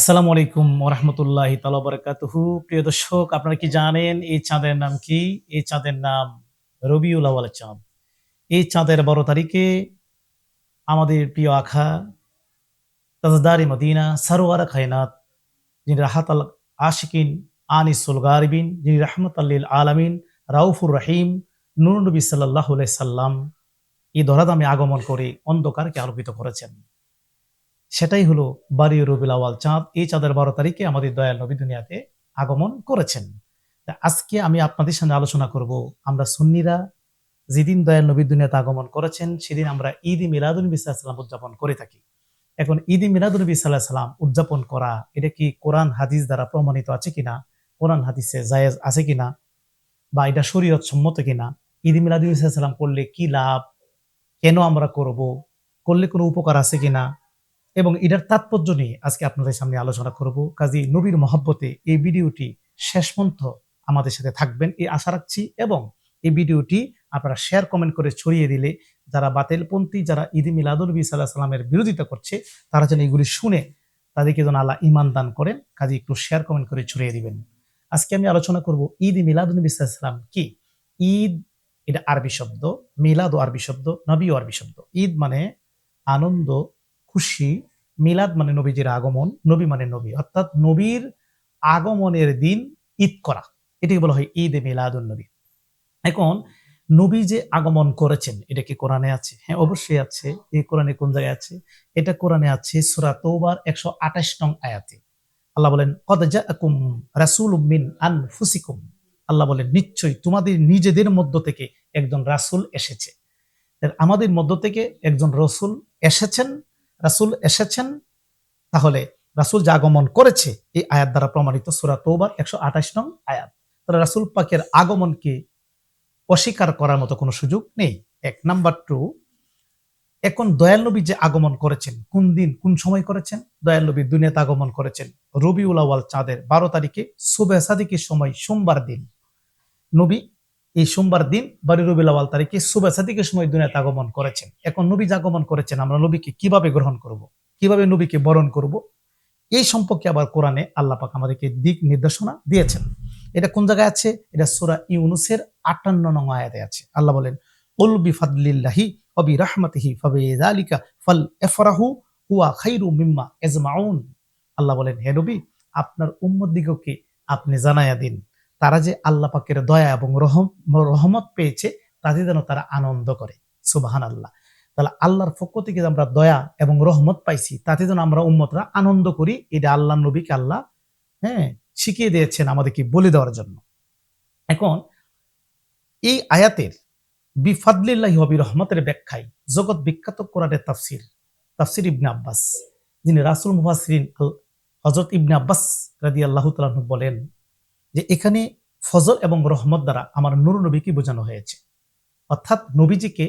আসসালামু আলাইকুম ওরহমতুল্লাহ তালাবরকাতহু প্রিয় দর্শক, আপনারা কি জানেন এই চাঁদের নাম কি? এই চাঁদের নাম রবিউল আওয়াল চাঁদ। এই চাঁদের বারো তারিখে আমাদের প্রিয় আখা তাজদারি মদিনা, সারোয়ারা খায়নাত, যিনি রাহাত আল আশিকিন, আনিসুল গারিবিন, যিনি রহমত আল্লিল আলমিন, রাউফুর রহিম নুর নবী সাল্লাহ সাল্লাম এই ধরাধামে আগমন করে অন্ধকারকে আলোকিত করেছেন। সেটাই হলো বারি রবিল আওয়াল চাঁদ। এই চাঁদের বারো তারিখে আমাদের দয়াল নবী দুনিয়াতে আগমন করেছেন। আজকে আমি আপনাদের সামনে আলোচনা করব, আমরা সুন্নিরা যেদিন দয়াল নবী দুনিয়াতে আগমন করেছেন, সেদিন আমরা ঈদ মিলাদুল সাল্লাম উদযাপন করে থাকি। এখন ঈদ মিলাদুল সাল্লাহ সাল্লাম উদযাপন করা, এটা কি কোরআন হাদিস দ্বারা প্রমাণিত আছে কিনা? কোরআন হাদিসে জায়েজ আছে কিনা? বা এটা শরীয়ত সম্মত কিনা? ঈদ মিলাদুল সাল্লাম করলে কি লাভ? কেন আমরা করব? করলে কোনো উপকার আছে কিনা? এবং এটার তাৎপর্য নিয়ে আজকে আপনাদের সামনে আলোচনা করব। কাজী নবীর মহব্বতে এই ভিডিওটি শেষ পর্যন্ত আমাদের সাথে থাকবেন এই আশা রাখছি। এবং এই ভিডিওটি আপনারা শেয়ার কমেন্ট করে ছড়িয়ে দিলে যারা বাতেলপন্থী, যারা ঈদ মিলাদুলবী সাল্লাহ সাল্লামের বিরোধিতা করছে, তারা যেন এগুলি শুনে তাদেরকে যেন আল্লাহ ইমান দান করেন। কাজে একটু শেয়ার কমেন্ট করে ছড়িয়ে দিবেন। আজকে আমি আলোচনা করব ঈদ মিলাদুলবী সাল্লাম কি? ঈদ এটা আরবি শব্দ, মিলাদ আরবি শব্দ, নবী আরবি শব্দ। ঈদ মানে আনন্দ খুশি, মিলাদ মানে নবীজির আগমন, নবী মানে নবী। অর্থাৎ নবীর আগমনের দিন ঈদ করা। এটাকে বলা হয় ঈদ এ মিলাদুন নবী। এখন, নবী যে আগমন করেছেন, এটা কি কোরআনে আছে? হ্যাঁ অবশ্যই আছে। এই কোরআনে কোন জায়গায় আছে? এটা কোরআনে আছে সুরা তৌবার একশো আঠাশ নং আয়াতে। আল্লাহ বলেন, কদ জাকুম রাসুল মিন আনফুসিকুম। আল্লাহ বলেন, নিশ্চয়ই তোমাদের নিজেদের মধ্য থেকে একজন রাসুল এসেছে। আমাদের মধ্য থেকে একজন রসুল এসেছেন রাসুল এসেছেন, তাহলে রাসুল যে আগমন করেছে, এই আয়াত দ্বারা প্রমাণিত সুরা তৌবার একশো আঠাশ নং আয়াত। তাহলে রাসুল পাকের আগমনকে অস্বীকার করার মতো কোনো সুযোগ নেই। এক, নাম্বার টু, এখন দয়াল নবী যে আগমন করেছেন, কোন দিন, কোন সময় করেছেন? দয়াল নবী দুনিয়াতে আগমন করেছেন রবিউল আওয়াল চাঁদের বারো তারিখে সুবেসাদিকের সময় সোমবার দিন। নবী এই সোমবার দিন বাড়ি রবিল আওয়াল তারিখে শুভে সাদিকের সময় দুনিয়াতে আগমন করেছেন। এখন নবী আগমন করেছেন, আমরা নবীকে কীভাবে গ্রহণ করব। কীভাবে নবীকে বরণ করব। এই সম্পর্কে আবার কোরআনে আল্লাহ পাক আমাদেরকে দিক নির্দেশনা দিয়েছেন। এটা কোন জায়গায় আছে? এটা সুরা ইউনুসের আটান্ন নং আয়াতে আছে। আল্লাহ বলেন, উল বিফাদলিল্লাহি অবি রাহমাতিহি ফাবে যালিকা ফাল এফরাহু হুয়া খাইরু মিম্মা এজমাউন আল্লাহ বলেন, হে নবী, আপনার উম্মত দিগকে আপনি জানায়া দিন। তারা যে আল্লাহ পাকের দয়া এবং রহম, রহমত পেয়েছে, তাতে যেন তারা আনন্দ করে। সুবাহান আল্লাহ তাহলে আল্লাহর পক্ষ থেকে আমরা দয়া এবং রহমত পাইছি, তাতে যেন আমরা উম্মতরা আনন্দ করি, এটা আল্লাহ নবীকে আল্লাহ হ্যাঁ শিখিয়ে দিয়েছেন আমাদেরকে বলে দেওয়ার জন্য। এখন, এই আয়াতের বিফাদলিল্লাহি হবি রহমতের ব্যাখ্যায় জগৎ বিখ্যাত কোরআনের তাফসির তাফসির ইবনে আব্বাস, যিনি রাসুল মুহাসরিন হজরত ইবনে আব্বাস রাদি আল্লাহ বলেন যে এখানে ফজল এবং রহমত দ্বারা আমার নুর নবীকে বোঝানো হয়েছে। অর্থাৎ নবীজিকে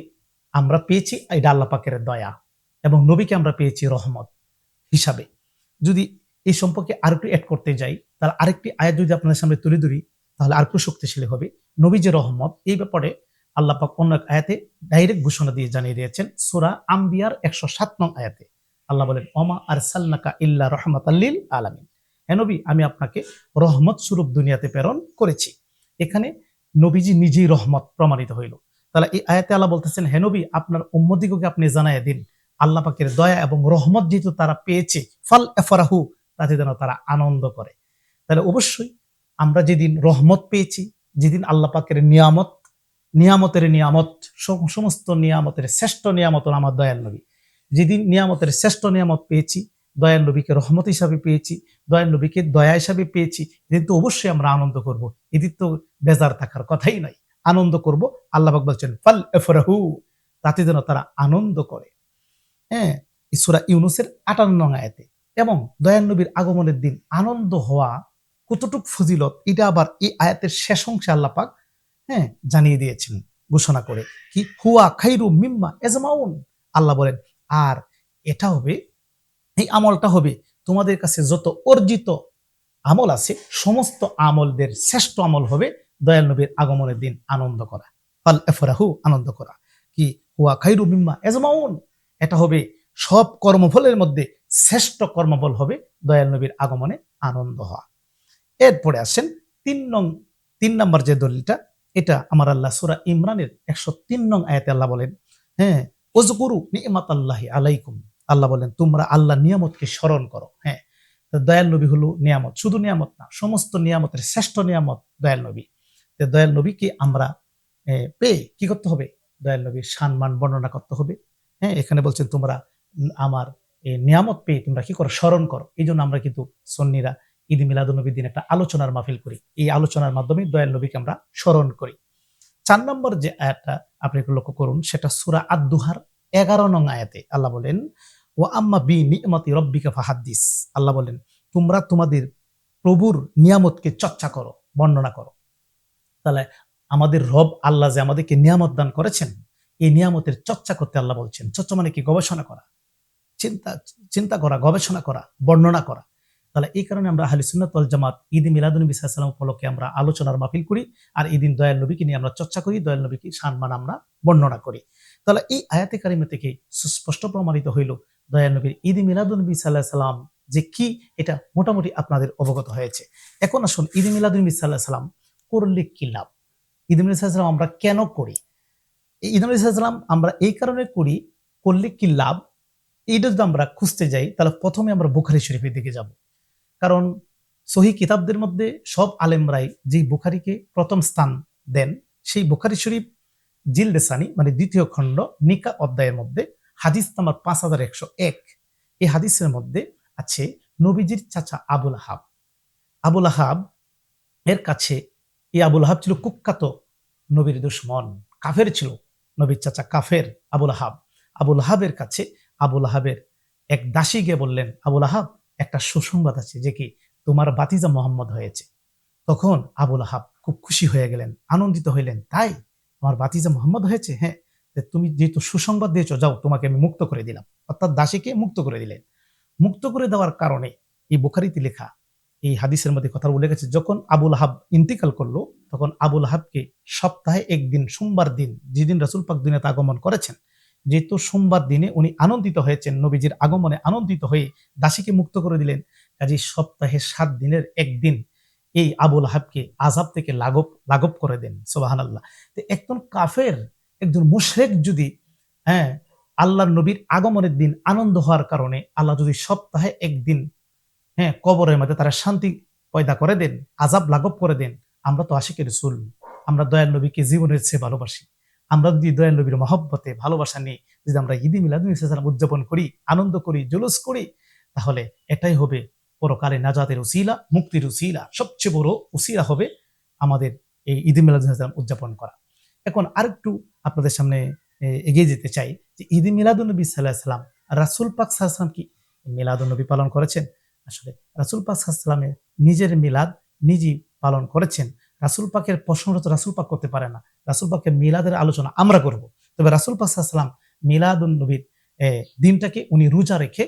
আমরা পেয়েছি এটা আল্লাহ পাকের দয়া এবং নবীকে আমরা পেয়েছি রহমত হিসাবে। যদি এই সম্পর্কে আরেকটু অ্যাড করতে যাই, তাহলে আরেকটি আয়াত যদি আপনাদের সামনে তুলে ধরি, তাহলে আরেকটু শক্তিশালী হবে। নবী যে রহমত, এই ব্যাপারে আল্লাহ পাক অন্য এক আয়াতে ডাইরেক্ট ঘোষণা দিয়ে জানিয়ে দিয়েছেন, সুরা আম্বিয়ার একশো সাত নং আয়াতে। আল্লাহ বলেন অমা আর সাল্লাকা ইল্লা রহমত আল্লিল আলমিন। হেনবি আমি আপনাকে রহমত স্বরূপ দুনিয়াতে প্রেরণ করেছি। এখানে নবীজি নিজেই রহমত প্রমাণিত হইল। তাহলে এই আয়াতে আল্লাহ বলতেছেন হেনবি আপনার উম্মদিগকে আপনি জানাই দিন। আল্লাহ পাকের দয়া এবং রহমত যেহেতু তারা পেয়েছে, ফল এফরাহু তাতে যেন তারা আনন্দ করে। তাহলে অবশ্যই আমরা যেদিন রহমত পেয়েছি, যেদিন আল্লাহ পাকের নিয়ামত, নিয়ামতের নিয়ামত সমস্ত নিয়ামতের শ্রেষ্ঠ নিয়ামত আমার দয়াল নবী। যেদিন নিয়ামতের শ্রেষ্ঠ নিয়ামত পেয়েছি দয়াল নবীকে রহমত হিসাবে পেয়েছি, দয়াল নবীকে দয়া হিসাবে পেয়েছি এদিন তো অবশ্যই আমরা আনন্দ করব। এদিন তো বেজার থাকার কথাই নয়। আনন্দ করব। আল্লাহ বাক বলছেন, ফাল এফরাহু তাতে যেন তারা আনন্দ করে। হ্যাঁ ইসুরা ইউনুসের আটান্ন আয়াতে। এবং দয়াল নবীর আগমনের দিন আনন্দ হওয়া কতটুক ফজিলত, এটা আবার এই আয়াতের শেষ অংশে আল্লাহ পাক হ্যাঁ জানিয়ে দিয়েছেন, ঘোষণা করে। কি, হুয়া খাইরু মিম্মা এজমাউন আল্লাহ বলেন। আর এটা হবে এই আমলটা হবে। তোমাদের কাছে যত অর্জিত আমল আছে, সমস্ত আমলদের শ্রেষ্ঠ আমল হবে দয়াল নবীর আগমনের দিন। আনন্দ করা। ফাল এফরাহু, আনন্দ করা। কি? হুয়া খাইরু মিম্মা এজমাউন এটা হবে সব কর্মফলের মধ্যে শ্রেষ্ঠ কর্মবল হবে দয়াল নবীর আগমনে আনন্দ হওয়া। এরপরে আসেন তিন নং, তিন নম্বর যে দলিলটা, এটা আমার আল্লাহ সুরা ইমরানের একশো তিন নং আয়াতে আল্লাহ বলেন হ্যাঁ ওজগুরু নিয়মাত আল্লাহি আলাইকুম। আল্লাহ বলেন, তোমরা আল্লাহ নিয়ামতকে স্মরণ করো। হ্যাঁ দয়াল নবী হলো নিয়ামত, শুধু নিয়ামত না, সমস্ত নিয়ামতের শ্রেষ্ঠ নিয়ামত দয়াল নবী। দয়াল নবীকে আমরা পেয়ে কি করতে হবে? দয়াল নবীর সম্মান বর্ণনা করতে হবে। হ্যাঁ এখানে বলছেন, তোমরা আমার এই নিয়ামত পেয়ে তোমরা কি করো? স্মরণ করো। এই জন্য আমরা কিন্তু সন্নিরা ঈদ মিলাদুলনবীর দিন একটা আলোচনার মাহফিল করি। এই আলোচনার মাধ্যমে দয়াল নবীকে আমরা স্মরণ করি। চার নম্বর যে আয়াতটা আপনি একটু লক্ষ্য করুন, সেটা সুরা আদুহার এগারো নং আয়াতে আল্লাহ বলেন ও আম্মা বি নিয়মতি রব্বিকা ফাহাদ্দিস। আল্লাহ বলেন, তোমরা তোমাদের প্রভুর নিয়ামতকে চর্চা করো, বর্ণনা করো। তাহলে আমাদের রব আল্লাহ যে আমাদেরকে নিয়ামত দান করেছেন, এই নিয়ামতের চর্চা করতে আল্লাহ বলছেন। চর্চা মানে কি? গবেষণা করা। চিন্তা চিন্তা করা, গবেষণা করা, বর্ণনা করা। তাহলে এই কারণে আমরা আহলি সুন্নাত ওয়াল জামাত ঈদ মিলাদুনবী সাল্লাম উপলক্ষে আমরা আলোচনার মাহফিল করি আর এই দিন দয়াল নবীকে নিয়ে আমরা চর্চা করি, দয়াল নবীকে সম্মান আমরা বর্ণনা করি। তাহলে এই আয়াতে কারিমে থেকে সুস্পষ্ট প্রমাণিত হইল দয়াল নবীর ঈদ মিলাদুনবী সাল্লাহ সাল্লাম যে কি এটা মোটামুটি আপনাদের অবগত হয়েছে। এখন আসুন ঈদ মিলাদুনবী সাল্লাহ সাল্লাম করলে কি লাভ? ঈদ মিলাদ সাল্লাম আমরা কেন করি? এই ঈদ মিলাদ সাল্লাম আমরা এই কারণে করি, করলে কি লাভ? এইটা যদি আমরা খুঁজতে যাই, তাহলে প্রথমে আমরা বুখারি শরীফের দিকে যাব। কারণ সহি কিতাবদের মধ্যে সব আলেম আলেমরাই যে বুখারিকে প্রথম স্থান দেন, সেই বুখারি শরীফ জিলদেসানি মানে দ্বিতীয় খণ্ড, নিকা অধ্যায়ের মধ্যে হাদিস নাম্বার পাঁচ হাজার একশো এক। এই হাদিসের মধ্যে আছে নবীজির চাচা আবুল হাব আবুল হাব এর কাছে এই আবুল হাব ছিল কুখ্যাত নবীর দুশ্মন, কাফের ছিল নবীর চাচা কাফের আবুল হাব আবুল হাবের কাছে আবুল হাবের এক দাসী গিয়ে বললেন, আবুল আহাব একটা সুসংবাদ আছে যে কি, তোমার বাতিজা মোহাম্মদ হয়েছে। তখন আবুল আহাব খুব খুশি হয়ে গেলেন, আনন্দিত হইলেন, তাই? তোমার বাতিজা মোহাম্মদ হয়েছে? হ্যাঁ তুমি যেহেতু সুসংবাদ দিয়েছ, যাও, তোমাকে আমি মুক্ত করে দিলাম। অর্থাৎ দাসীকে মুক্ত করে দিলেন। মুক্ত করে দেওয়ার কারণে এই বুখারিতে লেখা, এই হাদিসের মধ্যে কথা উল্লেখ আছে, যখন আবুল আহাব ইন্তিকাল করল, তখন আবুল আহাবকে সপ্তাহে একদিন, সোমবার দিন, যেদিন রাসুল পাক দুনিয়াতে আগমন করেছেন যেহেতু সোমবার দিনে উনি আনন্দিত হয়েছেন, নবীজির আগমনে আনন্দিত হয়ে দাসীকে মুক্ত করে দিলেন। কাজে সপ্তাহে সাত দিনের একদিন এই আবুল হাবকে আজাব থেকে লাঘব লাঘব করে দেন সোবাহান আল্লাহ তো একজন কাফের, একজন মুশরেক যদি হ্যাঁ আল্লাহর নবীর আগমনের দিন আনন্দ হওয়ার কারণে আল্লাহ যদি সপ্তাহে একদিন হ্যাঁ কবরের মধ্যে তারা শান্তি পয়দা করে দেন আজাব লাঘব করে দেন, আমরা তো আশিকের রসুল। আমরা দয়াল নবীকে জীবনের চেয়ে ভালোবাসি। আমরা যদি দয়াল নবীর মহব্বতে, ভালোবাসা নিয়ে যদি আমরা ঈদি মিলাদ উদযাপন করি, আনন্দ করি, জুলুস করি, তাহলে এটাই হবে পরকালে নাজাতের উসিলা, মুক্তির উসিলা। সবচেয়ে বড় উসিলা হবে আমাদের এই ঈদ মিলাদ উদযাপন করা। এখন আরেকটু আপনাদের সামনে এগিয়ে যেতে চাই যে ঈদ মিলাদুলনবী সাল্লাহ সাল্লাম রাসুল পাক সাল্লাম কি? মিলাদুলনবী পালন করেছেন? আসলে রাসুল পাক সাল্লামের নিজের মিলাদ নিজেই পালন করেছেন। রাসুল পাকের প্রশ্নরত রাসুল পাক করতে পারে না। রাসুল পাকের মিলাদের আলোচনা আমরা করব। তবে রাসুল পাক সাল্লাম মিলাদুল নবীর দিনটাকে উনি রোজা রেখে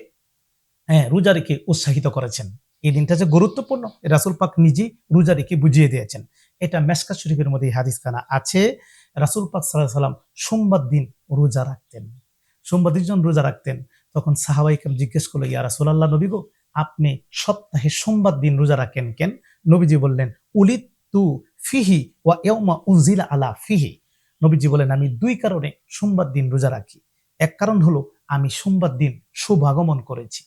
হ্যাঁ রোজা রেখে উৎসাহিত করেছেন। এই দিনটা যে গুরুত্বপূর্ণ রাসুল পাক নিজেই রোজা রেখে বুঝিয়ে দিয়েছেন। এটা মেসকা শরীফের মধ্যে হাদিস খানা আছে, রাসুল পাক সাল্লাহ সাল্লাম সোমবার দিন রোজা রাখতেন। সোমবার দিন রোজা রাখতেন, তখন সাহাবাইকে জিজ্ঞেস করল, ইয়া রাসুল আল্লাহ নবী গো, আপনি সপ্তাহে সোমবার দিন রোজা রাখেন কেন? নবীজি বললেন উলিত তু ফিহি ওয়া ইয়মা উনজিলা আলা ফিহি। নবীজি বলেন, আমি দুই কারণে সোমবার দিন রোজা রাখি। এক কারণ হলো, আমি সোমবার দিন শুভ আগমন করেছি।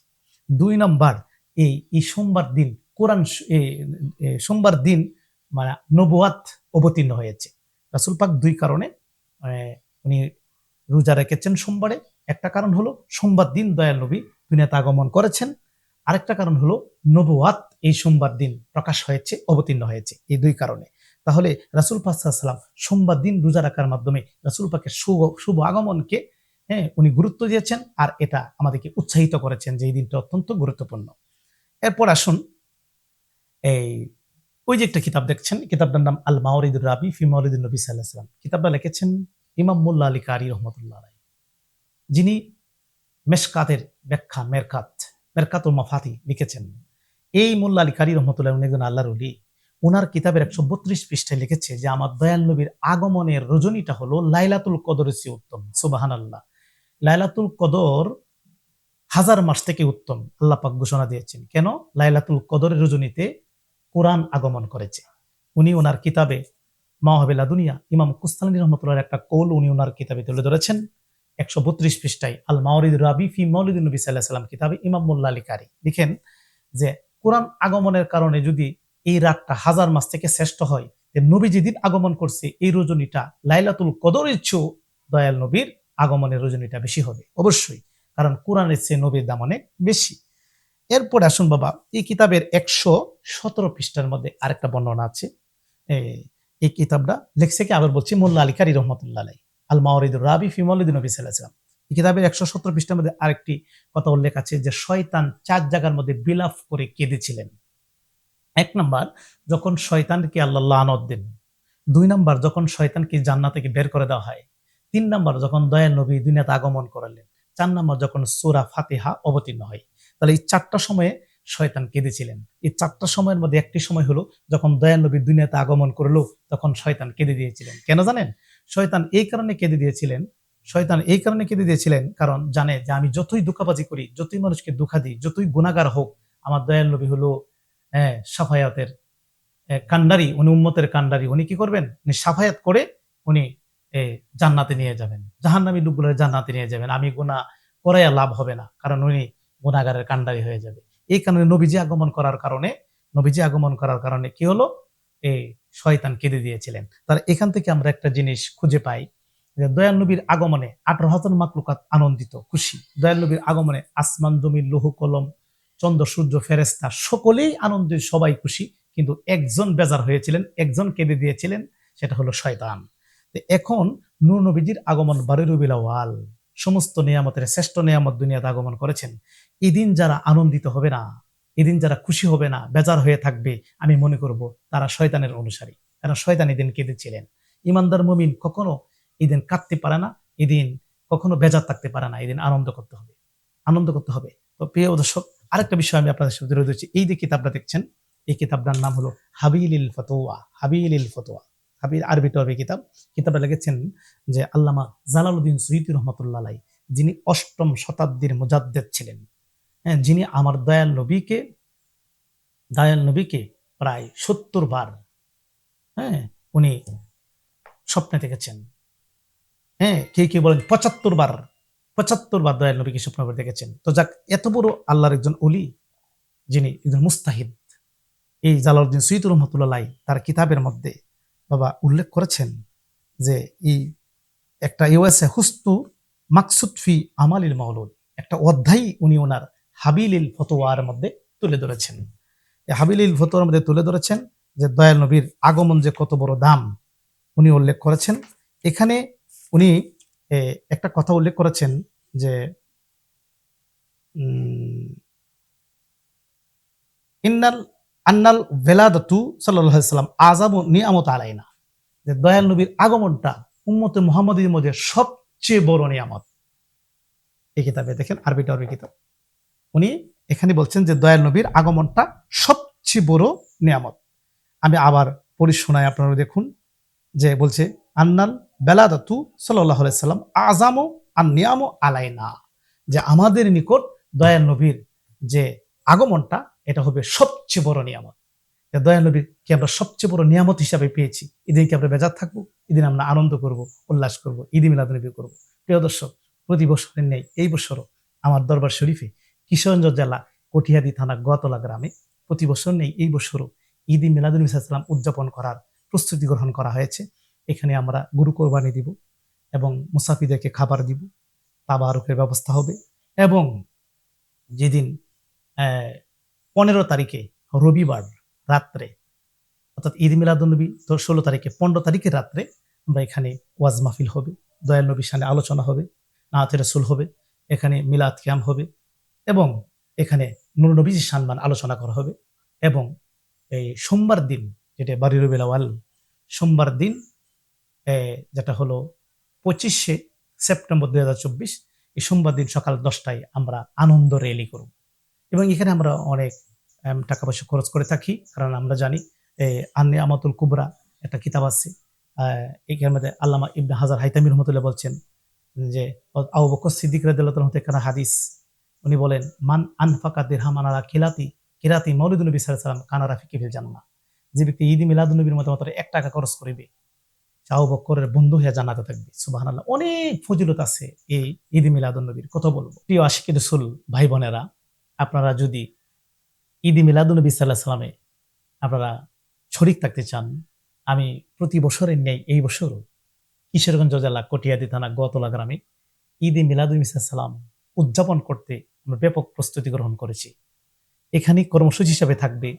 দুই নম্বর, এই এই সোমবার দিন কোরআন সোমবার দিন মানে নবুয়াত অবতীর্ণ হয়েছে। রাসুল পাক দুই কারণে উনি রোজা রেখেছেন সোমবারে। একটা কারণ হলো, সোমবার দিন দয়াল নবী দুনিয়াতে আগমন করেছেন। আরেকটা কারণ হলো, নবুয়াত এই সোমবার দিন প্রকাশ হয়েছে, অবতীর্ণ হয়েছে। এই দুই কারণে। তাহলে রাসুল পাকসাল্লাম সোমবার দিন রোজা রাখার মাধ্যমে রাসুল পাকের শুভ শুভ আগমনকে হ্যাঁ উনি গুরুত্ব দিয়েছেন আর এটা আমাদেরকে উৎসাহিত করেছেন যে এই দিনটা অত্যন্ত গুরুত্বপূর্ণ। এরপর আসুন, এই, ওই যে একটা কিতাব দেখছেন, কিতাবটার নাম আল মাওরিদুর রাবি ফি মাওরিদুল নবী সাল্লাহ সাল্লাম কিতাবটা লিখেছেন ইমাম মোল্লা আলী কারি রহমতুল্লাহ আলাই যিনি মেশকাতের ব্যাখ্যা, মেরকাত, মেরকাতুল মাফাতি লিখেছেন। এই মোল্লা আলী কারি রহমতুল্লাহ উনি একজন আল্লাহর উলি ওনার কিতাবের একশো বত্রিশ পৃষ্ঠায় লিখেছে যে, আমার দয়াল নবীর আগমনের রজনীটা হলো লাইলাতুল কদরের চেয়ে উত্তম। সুবাহান আল্লাহ লাইলাতুল কদর হাজার মাস থেকে উত্তম, আল্লাহ পাক ঘোষণা দিয়েছেন। কেন? লাইলাতুল কদরের রজনীতে কোরআন আগমন করেছে। উনি ওনার কিতাবে মাহবেলা দুনিয়া, ইমাম কুস্তালানি রহমতুল্লাহ একটা কৌল উনি ওনার কিতাবে তুলে ধরেছেন। একশো বত্রিশ পৃষ্ঠায়, আল মাওরিদ রাবি ফি মৌলিদ নবী সাল্লাহ সাল্লাম কিতাবে ইমাম মোল্লা আলী কারি লিখেন যে, কোরআন আগমনের কারণে যদি এই রাতটা হাজার মাস থেকে শ্রেষ্ঠ হয়। যে নবী যেদিন আগমন করছে, এই রজনীটা লাইলাতুল কদরের চেয়েও দয়াল নবীর আগমনের রজনীটা বেশি হবে। অবশ্যই, কারণ কোরআনের চেয়ে নবীর দাম অনেক বেশি। এরপর আসুন বাবা, এই কিতাবের একশো সতেরো পৃষ্ঠার মধ্যে আরেকটা বর্ণনা আছে। এই কিতাবটা লেখছে কি? আবার বলছি মোল্লা আলী কারি রহমতুল্লাহ আলাই আল মাওরিদুর রাবি ফি মৌলিদ নবী সাল্লাম এই কিতাবের একশো সতেরো পৃষ্ঠার মধ্যে আরেকটি কথা উল্লেখ আছে যে, শয়তান চার জায়গার মধ্যে বিলাপ করে কেঁদেছিলেন। এক নাম্বার, যখন শয়তানকে আল্লাহ লানত দেন। দুই নাম্বার, যখন শয়তানকে জান্নাত থেকে বের করে দেওয়া হয়। তিন নাম্বার, যখন দয়াল নবী দুনিয়াতে আগমন করালেন। চার নাম্বার, যখন সুরা ফাতিহা অবতীর্ণ হয়। তাহলে এই চারটা সময়ে শয়তান কেঁদেছিলেন। এই চারটা সময়ের মধ্যে একটি সময় হলো, যখন দয়াল নবী দুনিয়াতে আগমন করল, তখন শয়তান কেঁদে দিয়েছিলেন। কেন জানেন? শয়তান এই কারণে কেঁদে দিয়েছিলেন, শয়তান এই কারণে কেঁদে দিয়েছিলেন কারণ জানে যে আমি যতই দুঃখাবাজি করি, যতই মানুষকে দুঃখা দিই, যতই গুণাগার হোক, আমার দয়াল নবী হলো হ্যাঁ সাফায়াতের কান্ডারি, উনি উম্মতের কান্ডারি, উনি কি করবেন? উনি সাফায়াত করে উনি জান্নাতে নিয়ে যাবেন। জাহান্নামী লোকগুলোর জান্নাতে নিয়ে যাবেন। আমি গুণা করাইয়া লাভ হবে না, কারণ উনি গুণাগারের কান্ডারি হয়ে যাবে। এই কারণে নবীজি আগমন করার কারণে, নবীজি আগমন করার কারণে কি হলো? এই শয়তান কেঁদে দিয়েছিলেন। তার এখান থেকে আমরা একটা জিনিস খুঁজে পাই, যে দয়াল নবীর আগমনে আঠারো হাজার মাকলুকাত আনন্দিত, খুশি। দয়াল নবীর আগমনে আসমান জমির লৌহ, কলম চন্দ্র, সূর্য ফেরেস্তা সকলেই আনন্দিত সবাই খুশি। কিন্তু একজন বেজার হয়েছিলেন, একজন কেঁদে দিয়েছিলেন, সেটা হলো শয়তান। এখন নূর নবীজির আগমন বারুরবিল ওয়াল সমস্ত নিয়ামতের শ্রেষ্ঠ নিয়ামত দুনিয়াতে আগমন করেছেন। এদিন যারা আনন্দিত হবে না, এদিন যারা খুশি হবে না, বেজার হয়ে থাকবে, আমি মনে করব তারা শয়তানের অনুসারী। কারণ শয়তান এদিন কেঁদেছিলেন। ইমানদার মুমিন কখনো এদিন কাঁদতে পারে না, এদিন কখনো বেজার থাকতে পারে না, এদিন আনন্দ করতে হবে। আনন্দ করতে হবে। তো প্রিয় দর্শক আরেকটা বিষয় আমি আপনাদের সাথে তুলে ধরছি এই যে কিতাবটা দেখছেন এই কিতাবটার নাম হলো হাবিলিল ফতোয়া হাবিলিল ফতোয়া। হাবিল আরবি টরবি কিতাব। কিতাবটা লিখেছেন যে আল্লামা জালালউদ্দিন সৈয়দ রহমতুল্লাহ আলাই, যিনি অষ্টম শতাব্দীর মুজাদ্দেদ ছিলেন। হ্যাঁ যিনি আমার দয়াল নবীকে দয়াল নবীকে প্রায় সত্তর বার হ্যাঁ উনি স্বপ্নে দেখেছেন। হ্যাঁ কে কে বলেন? পঁচাত্তর বার পঁচাত্তর বার দয়াল নবীকে স্বপ্ন করে দেখেছেন। তো যাক, এত বড় আল্লাহর একজন অলি যিনি একজন মুস্তাহিদ, এই জালাউদ্দিন সৈয়দ রহমতুল্লাহ তার কিতাবের মধ্যে বাবা উল্লেখ করেছেন যে এই একটা ইউএসএ হুস্তু মাকসুদ ফি আমালিল মাওলুদ, একটা অধ্যায় উনি ওনার হাবিলিল ফতোয়ার মধ্যে তুলে ধরেছেন। হাবিলিল ফতোয়ার মধ্যে তুলে ধরেছেন যে দয়াল নবীর আগমন যে কত বড় দাম, উনি উল্লেখ করেছেন। এখানে উনি একটা কথা উল্লেখ করেছেন যে ইন্নাল, আন্নাল আলাইহি সাল্লাম আযাবু নিয়ামত যে দয়াল নবীর আগমনটা উম্মতে মুহাম্মাদীর মধ্যে সবচেয়ে বড় নিয়ামত। এই কিতাবে দেখেন, আরবি টারবি কিতাব। উনি এখানে বলছেন যে দয়াল নবীর আগমনটা সবচেয়ে বড় নিয়ামত। আমি আবার পড়ি শোনাই, আপনারা দেখুন, যে বলছে, আন্নাল বেলাদাতু আলাইহি সাল্লাম আযামু আন নিয়ামু আলাইনা। যে আমাদের নিকট দয়াল নবীর যে আগমনটা, এটা হবে সবচেয়ে বড় নিয়ামত। দয়াল কি আমরা সবচেয়ে বড় নিয়ামত হিসাবে পেয়েছি। এদিন কি আমরা বেজার থাকব? এদিন আমরা আনন্দ করব, উল্লাস করব, ঈদ মিলাদ নবী করব। প্রিয় দর্শক, প্রতি বছরের নেই এই বছরও আমার দরবার শরীফে কিশোরগঞ্জ জেলা কটিহাদি থানা গোয়াতলা গ্রামে প্রতি বছর নেই এই বছরও ঈদ মিলাদুল ইসলাম উদযাপন করার প্রস্তুতি গ্রহণ করা হয়েছে। এখানে আমরা গুরু কোরবানি দিব এবং মুসাফিদেরকে খাবার দিব, তাবারকের ব্যবস্থা হবে এবং যেদিন পনেরো তারিখে রবিবার রাত্রে, অর্থাৎ ঈদ মিলাদুলনবী তো ষোলো তারিখে, পনেরো তারিখের রাত্রে আমরা এখানে ওয়াজ মাহফিল হবে, দয়াল নবীর সামনে আলোচনা হবে নাহাতের রসুল হবে, এখানে মিলাদ ক্যাম্প হবে এবং এখানে নুর নবীজির সম্মান আলোচনা করা হবে এবং এই সোমবার দিন, যেটা বাড়ি রবিল সোমবার দিন যেটা হলো পঁচিশে সেপ্টেম্বর দুই হাজার চব্বিশ, এই সোমবার দিন সকাল দশটায় আমরা আনন্দ র্যালি করব। এবং এখানে আমরা অনেক টাকা পয়সা খরচ করে থাকি, কারণ আমরা জানি আন্নে আমাতুল কুবরা একটা কিতাব আছে এখানের মধ্যে আল্লামা ইবনে হাজার হাইতামি রহমতুল্লাহ বলছেন যে, আবু বকর সিদ্দিক রাদিয়াল্লাহু তাআলা হতে এখানে হাদিস, উনি বলেন, মান আনফাকা দিরহামান আলা কিলাতি কিরাতি মৌলিদুল নবী সাল্লাম কানারা ফিকিফিল জান্না যে ব্যক্তি ঈদ মিলাদুল নবীর মতো মাত্র এক টাকা খরচ করিবে চাও বক্করের বন্ধু হয়ে জানাতে থাকবে আল্লাহ অনেক ফজিলত আছে এই ঈদ বলব। প্রিয় আশিক রসুল ভাই বোনেরা আপনারা যদি ঈদ মিলাদুল নবী সাল্লাহ আপনারা শরিক থাকতে চান, আমি প্রতি বছরের ন্যায় এই বছরও কিশোরগঞ্জ জেলা কটিয়াদি থানা গতলা গ্রামে ঈদ মিলাদুল সালাম উদযাপন করতে আমরা ব্যাপক প্রস্তুতি গ্রহণ করেছি। এখানে কর্মসূচি হিসাবে থাকবে,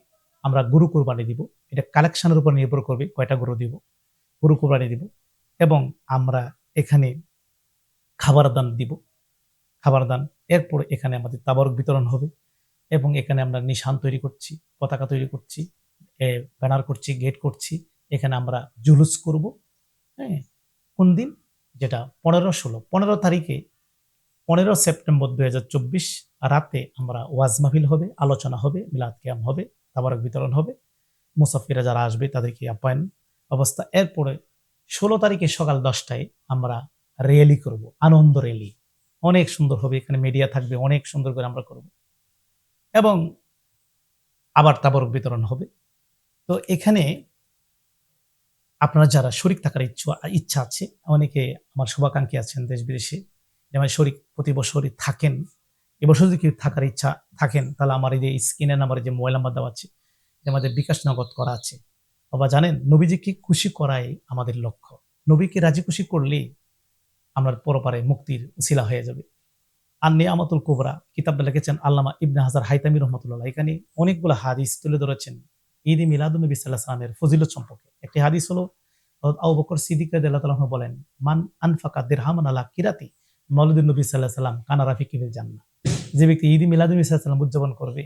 আমরা গরু কোরবানি দিব, এটা কালেকশনের উপর নির্ভর করবে, কয়টা গরু দিব। গরু কোরবানি দিব এবং আমরা এখানে খাবার দান দিব। খাবার দান এরপর এখানে আমাদের তাবারক বিতরণ হবে এবং এখানে আমরা নিশান তৈরি করছি, পতাকা তৈরি করছি ব্যানার করছি, গেট করছি। এখানে আমরা জুলুস করব হ্যাঁ? কোন দিন? যেটা পনেরো ষোলো। পনেরো তারিখে, পনেরো সেপ্টেম্বর দু হাজার চব্বিশ রাতে আমরা ওয়াজ মাহফিল হবে, আলোচনা হবে, মিলাদ ক্যাম হবে, তাবারক বিতরণ হবে। মুসাফিরা যারা আসবে তাদেরকে আপ্যায়ন অবস্থা। এরপরে ষোলো তারিখে সকাল দশটায় আমরা র্যালি করব, আনন্দ র্যালি অনেক সুন্দর হবে, এখানে মিডিয়া থাকবে, অনেক সুন্দর করে আমরা করব। এবং আবার তাবরক বিতরণ হবে। তো এখানে আপনারা যারা শরিক থাকার ইচ্ছা ইচ্ছা আছে, অনেকে আমার শুভাকাঙ্ক্ষী আছেন দেশ বিদেশে। যেমন শরিক প্রতি বছরই থাকেন এবছর যদি কেউ থাকার ইচ্ছা থাকেন, তাহলে আমার এই যে স্ক্রিনের নাম্বারে যে মোবাইল নাম্বার দেওয়া আছে আমাদের বিকাশ নগদ করা আছে বাবা জানেন নবীজিকে খুশি করাই আমাদের লক্ষ্য। নবীকে রাজি খুশি করলেই আমরা পরপারে মুক্তির উসিলা হয়ে যাবে। আর নিয়ামতুল কুবরা কিতাবটা লিখেছেন আল্লামা ইবনে হাজার হাইতামি রহমতুল্লাহ। এখানে অনেকগুলো হাদিস তুলে ধরেছেন ঈদ মিলাদুল নবী সাল্লাহ সাল্লামের ফজিলত সম্পর্কে। একটি হাদিস হলো আবু বকর সিদ্দিক বলেন, মান আনফাকা দিরহামান আলা কিরাতি মৌলুদুল নবী সাল্লাহ সাল্লাম কানারা ফিকিবিল জান্নাহ। যে ব্যক্তি ঈদ মিলাদুল নবী সাল্লাল্লাহু আলাইহি ওয়াসাল্লাম উদযাপন করবে,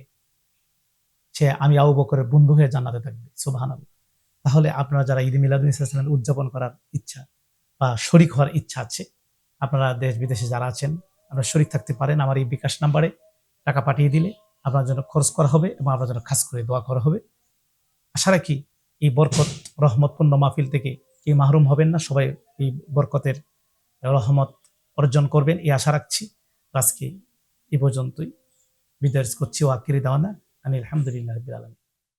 সে আমি আবু বকরের বন্ধু হয়ে জান্নাতে থাকবে। সুবহানাল্লাহ। তাহলে আপনারা যারা ঈদ মিলাদুল উদযাপন করার ইচ্ছা বা শরিক হওয়ার ইচ্ছা আছে, আপনারা দেশ বিদেশে যারা আছেন, আপনারা শরিক থাকতে পারেন আমার এই বিকাশ নাম্বারে। টাকা পাঠিয়ে দিলে আপনার জন্য খরচ করা হবে এবং আপনার জন্য খাস করে দোয়া করা হবে। আশা রাখি এই বরকত, রহমতপূর্ণ মাহফিল থেকে কেউ মাহরুম হবেন না, সবাই এই বরকতের রহমত অর্জন করবেন এই আশা রাখছি। আজকে এ পর্যন্তই। বিদায় করছি ও আকিরি দাওয়ানা আমি আলহামদুলিল্লাহ আলম